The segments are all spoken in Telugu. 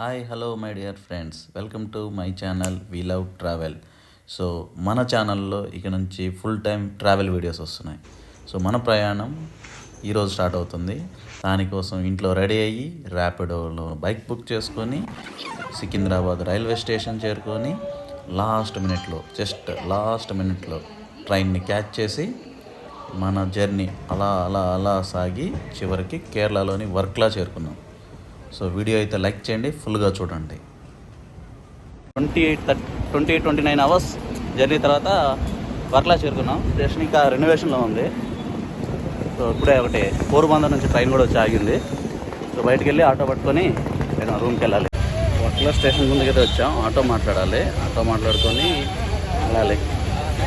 Hi hello my dear friends. Welcome to my channel we love travel. So మన ఛానల్లో ఇక నుంచి ఫుల్ టైం ట్రావెల్ వీడియోస్ వస్తున్నాయి. సో మన ప్రయాణం ఈరోజు స్టార్ట్ అవుతుంది. దానికోసం ఇంట్లో రెడీ అయ్యి ర్యాపిడోలో బైక్ బుక్ చేసుకొని సికింద్రాబాద్ రైల్వే స్టేషన్ చేరుకొని లాస్ట్ మినిట్లో జస్ట్ లాస్ట్ మినిట్లో ట్రైన్ని క్యాచ్ చేసి మన జర్నీ అలా అలా అలా సాగి చివరికి కేరళలోని వర్క్లా చేరుకున్నాం. సో వీడియో అయితే లైక్ చేయండి ఫుల్గా చూడండి. Twenty eight thirty twenty eight twenty nine hours journey తర్వాత వర్క్లా చేరుకున్నాం. స్టేషన్ ఇంకా రెనోవేషన్లో ఉంది. సో ఇప్పుడే ఒకటి పోరుబందర్ నుంచి ట్రైన్ కూడా వచ్చి ఆగింది. సో బయటికి వెళ్ళి ఆటో పట్టుకొని నేను రూమ్కి వెళ్ళాలి. వర్క్లా స్టేషన్ ముందుకు అయితే వచ్చాం. ఆటో మాట్లాడాలి. ఆటో మాట్లాడుకొని వెళ్ళాలి.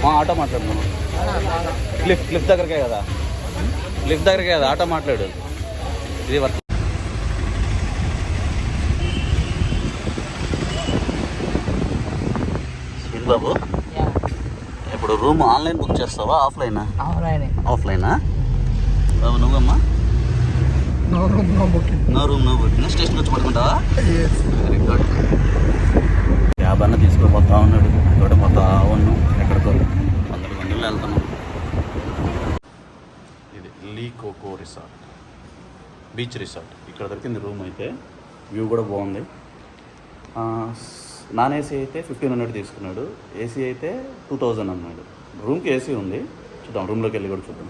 మా ఆటో మాట్లాడుకున్నాం క్లిఫ్ క్లిఫ్ దగ్గరకే కదా? క్లిఫ్ దగ్గరకే కదా? ఆటో మాట్లాడు. ఇది వర్క్ బాబు. ఇప్పుడు రూమ్ ఆన్లైన్ బుక్ చేస్తావా ఆఫ్లైనా? ఆఫ్లైన్. ఆఫ్లైనా? బాబు నువ్వమ్మా? No room no booking no room no book. స్టేషన్కి వచ్చి పడుకుంటావా? వెరీ గుడ్ క్యాబ్ అన్న తీసుకోపోతా ఉన్నాడు. ఇక్కడ మొత్తం అవును ఎక్కడికో వందల వందలు వెళ్తున్నాం. ఇది Lee Coco resort. Beach resort. ఇక్కడ దొరికింది రూమ్ అయితే. వ్యూ కూడా బాగుంది. నాన్ ఏసీ అయితే ఫిఫ్టీన్ హండ్రెడ్ తీసుకున్నాడు. ఏసీ అయితే టూ థౌజండ్ అన్నాడు. రూమ్కి ఏసీ ఉంది. చూద్దాం రూమ్లోకి వెళ్ళి కూడా చూద్దాం.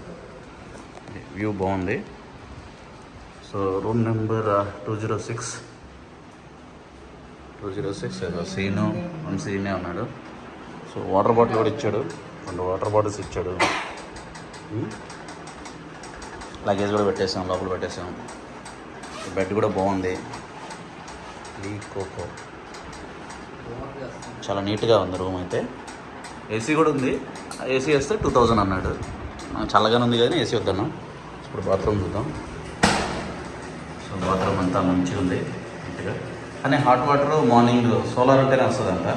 వ్యూ బాగుంది. So room number two zero six. Two zero six ఏదో సీను వన్ సీనే ఉన్నాడు సో వాటర్ బాటిల్ కూడా ఇచ్చాడు. రెండు వాటర్ బాటిల్స్ ఇచ్చాడు. లగేజ్ కూడా పెట్టేసాం లోపల పెట్టేసాం. బెడ్ కూడా బాగుంది. Lee Coco. చాలా నీట్గా ఉంది రూమ్ అయితే. ఏసీ కూడా ఉంది. ఏసీ వేస్తే టూ థౌజండ్ అన్నాడు. చల్లగానే ఉంది కానీ ఏసీ వద్దన్నాం. ఇప్పుడు బాత్రూమ్ చూద్దాం. సో బాత్రూమ్ అంతా మంచిగా ఉంది. నీట్గా. కానీ హాట్ వాటర్ మార్నింగ్ సోలార్ అంటేనే వస్తుందంట.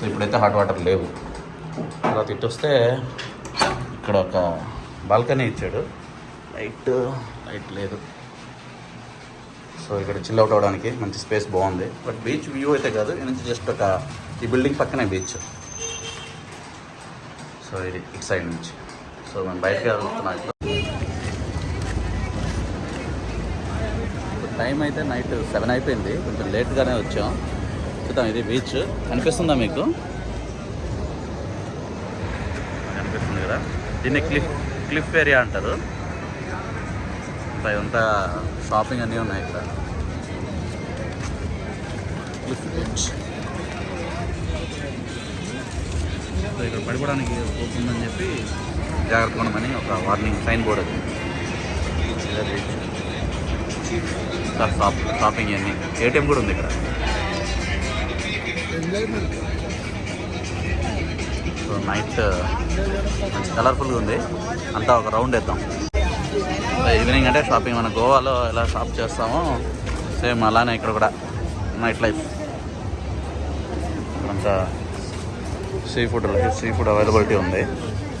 సో ఇప్పుడైతే హాట్ వాటర్ లేవు. తర్వాత ఇటు వస్తే ఇక్కడ ఒక బాల్కనీ ఇచ్చాడు. లైట్ లైట్ లేదు. సో ఇక్కడ చిల్ అవుట్ అవ్వడానికి మంచి స్పేస్ బాగుంది. బట్ బీచ్ వ్యూ అయితే కాదు నుంచి జస్ట్ ఒక ఈ బిల్డింగ్ పక్కనే బీచ్ సో ఇది ఇటు సైడ్ నుంచి. సో మేము బయటకు వెళ్తున్నాం. టైం అయితే నైట్ సెవెన్ అయిపోయింది. కొంచెం లేట్గానే వచ్చాం. చూద్దాం ఇది బీచ్ కనిపిస్తుందా మీకు? కనిపిస్తుంది కదా. దీన్ని క్లిఫ్ క్లిఫ్ ఏరియా అంటారు. ఇంకా ఇదంతా షాపింగ్ అన్నీ ఉన్నాయి ఇక్కడ. ఇక్కడ పడిపోవడానికి పోతుందని చెప్పి జాగ్రత్తగా ఉండమని ఒక వార్నింగ్ సైన్ బోర్డ్ ఇంకా షాప్ షాపింగ్ అన్నీ. ఏటీఎం కూడా ఉంది ఇక్కడ. సో నైట్ మంచి కలర్ఫుల్గా ఉంది. అంతా ఒక రౌండ్ వేద్దాం. ఈవినింగ్ అంటే షాపింగ్ మన గోవాలో ఎలా షాప్ చేస్తామో సేమ్ అలానే ఇక్కడ కూడా నైట్ లైఫ్. అంతా sea food sea food availability ఉంది.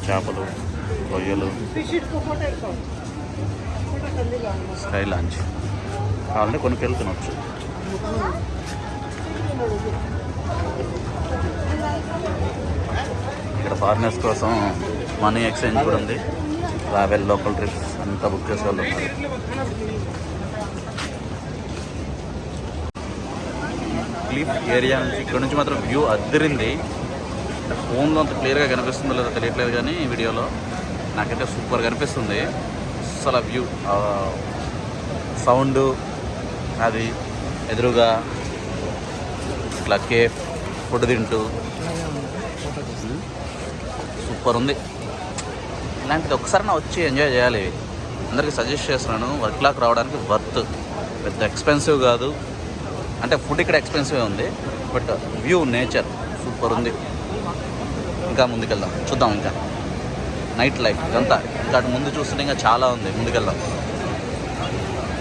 చేపలు రొయ్యలు. Sky lounge. కావాలంటే కొనుక్కెళ్ళి తినొచ్చు. ఇక్కడ ఫారినర్స్ కోసం మనీ ఎక్స్చేంజ్ కూడా ఉంది. ట్రావెల్ లోకల్ ట్రిప్స్ అంతా బుక్ చేసే వాళ్ళు ఉన్నారు క్లిప్ ఏరియా నుంచి ఇక్కడ నుంచి మాత్రం వ్యూ అద్దరింది ఫోన్లో అంత క్లియర్గా కనిపిస్తుందో లేదో తెలియట్లేదు కానీ వీడియోలో నాకైతే సూపర్ కనిపిస్తుంది అసలు వ్యూ సౌండ్ అది ఎదురుగా ఇట్లా కేఫ్ ఫుడ్ తింటూ. సూపర్ ఉంది. ఇలాంటిది ఒకసారి నా వచ్చి ఎంజాయ్ చేయాలి. అందరికీ సజెస్ట్ చేస్తున్నాను వర్క్ లాక్ రావడానికి వర్త్ పెద్ద ఎక్స్పెన్సివ్ కాదు. అంటే ఫుడ్ ఇక్కడ ఎక్స్పెన్సివ్ ఉంది బట్ వ్యూ నేచర్ సూపర్ ఉంది. ఇంకా ముందుకెళ్దాం చూద్దాం ఇంకా. నైట్ లైఫ్ ఇదంతా. ఇంకా అటు ముందు చూస్తుంటే ఇంకా చాలా ఉంది ముందుకెళ్దాం.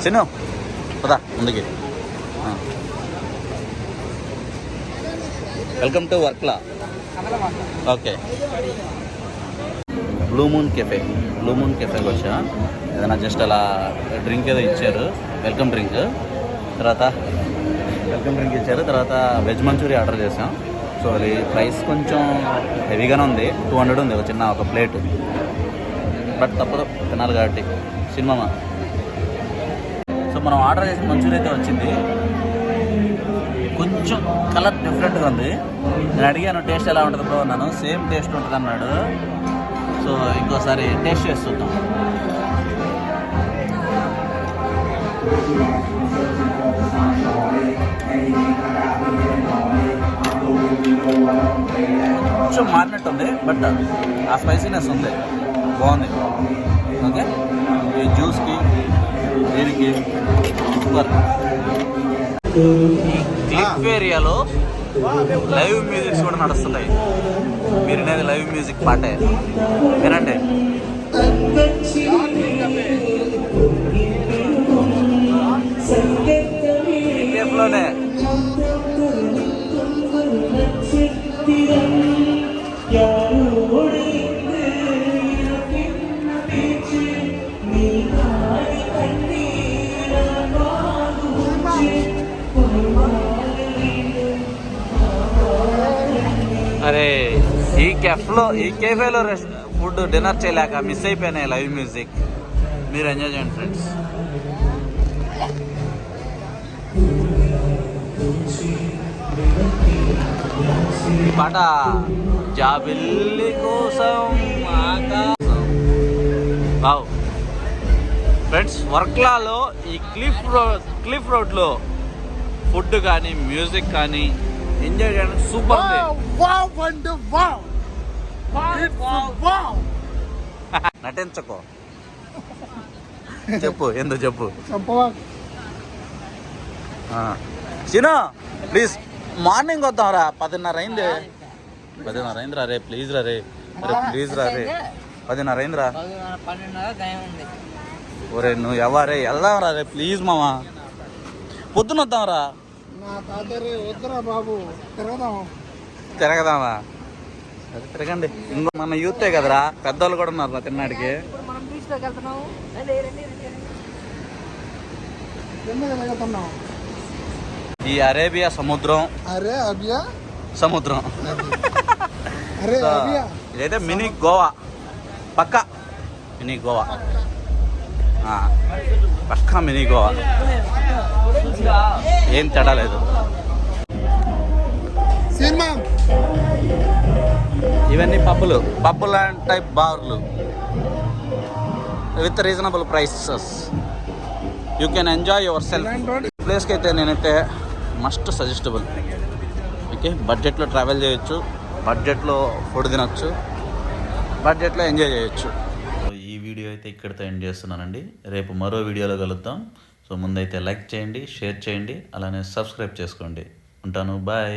చిన్ను పదా ముందుకి. Welcome to Varkala okay blue moon cafe blue moon కెఫేకి వచ్చా. ఏదైనా జస్ట్ అలా డ్రింక్ ఏదో ఇచ్చారు. వెల్కమ్ డ్రింక్ తర్వాత వెల్కమ్ డ్రింక్ ఇచ్చారు. తర్వాత వెజ్ మంచూరియా ఆర్డర్ చేసాం సో అది ప్రైస్ కొంచెం హెవీగానే ఉంది. టూ హండ్రెడ్ ఉంది. ఒక చిన్న ఒక ప్లేట్ బట్ తప్పదు. తినాలి కాబట్టి. సినిమా సో మనం ఆర్డర్ చేసిన మంచూరియా అయితే వచ్చింది. కొంచెం కలర్ డిఫరెంట్గా ఉంది. నేను అడిగాను టేస్ట్ ఎలా ఉంటుంది బ్రో అన్నాను. సేమ్ టేస్ట్ ఉంటుంది అన్నాడు సో ఇంకోసారి టేస్ట్ చేసి చూద్దాం కొంచెం మారినట్టుంది బట్ ఆ స్పైసీనెస్ ఉంది. బాగుంది. ఓకే? ఈ జ్యూస్కి దీనికి సూపర్. ఈ క్లిప్ ఏరియాలో లైవ్ మ్యూజిక్స్ కూడా నడుస్తున్నాయి. మీరు వినేది లైవ్ మ్యూజిక్ పాటే. వినండి. కెఫ్లో ఈ కేఫేలో ఫుడ్ డిన్నర్ చేయలేక మిస్ అయిపోయినాయి లైవ్ మ్యూజిక్. మీరు ఎంజాయ్ చేయండి ఫ్రెండ్స్. ఈ పాట జాబిల్లి కోసం వావ్. ఫ్రెండ్స్ వర్క్లాలో ఈ క్లిఫ్ రోడ్ క్లిఫ్ రోడ్లో ఫుడ్ కానీ మ్యూజిక్ కానీ ఎంజాయ్ చేయడానికి సూపర్ ఉంది Wow, wonder, నటించకో. చెప్పు ఎందుకు చెప్పు. సిను ప్లీజ్ మార్నింగ్ వద్దాం రా పదిన్నర అయింది. పదిన్నర అయింది రా రే ప్లీజ్ రా రే. రే ప్లీజ్ రా రే. పదిన్నర అయింది రా ఒరే నువ్వు ఎవరే వెళ్దాం రా రే ప్లీజ్ మామా. పొద్దున వద్దాం రా బాబు తిరగదాం. తిరగదామా? సరే తిరగండి. ఇంకో మన యూతే కదరా పెద్దవాళ్ళు కూడా ఉన్నారు రా తిన్నాడికి. ఈ అరేబియా సముద్రం. అరే అభియా సముద్రం. ఇదైతే మినీ గోవా. పక్క. మినీ గోవా. ఆ, పక్కా మినీ గోవా. ఏం తేడా లేదు. సినిమా. ఇవన్నీ పబ్బులు పబ్బులు టైప్ బార్లు. With reasonable prices. You can enjoy yourself ప్లేస్కి అయితే నేనైతే మస్ట్ సజెస్టబుల్. ఓకే బడ్జెట్లో ట్రావెల్ చేయొచ్చు బడ్జెట్లో ఫుడ్ తినొచ్చు బడ్జెట్లో ఎంజాయ్ చేయొచ్చు. ఈ వీడియో అయితే ఇక్కడితో ఎండ్ చేస్తున్నానండి. రేపు మరో వీడియోలో కలుద్దాం. సో ముందైతే లైక్ చేయండి షేర్ చేయండి అలానే సబ్స్క్రైబ్ చేసుకోండి. ఉంటాను బాయ్.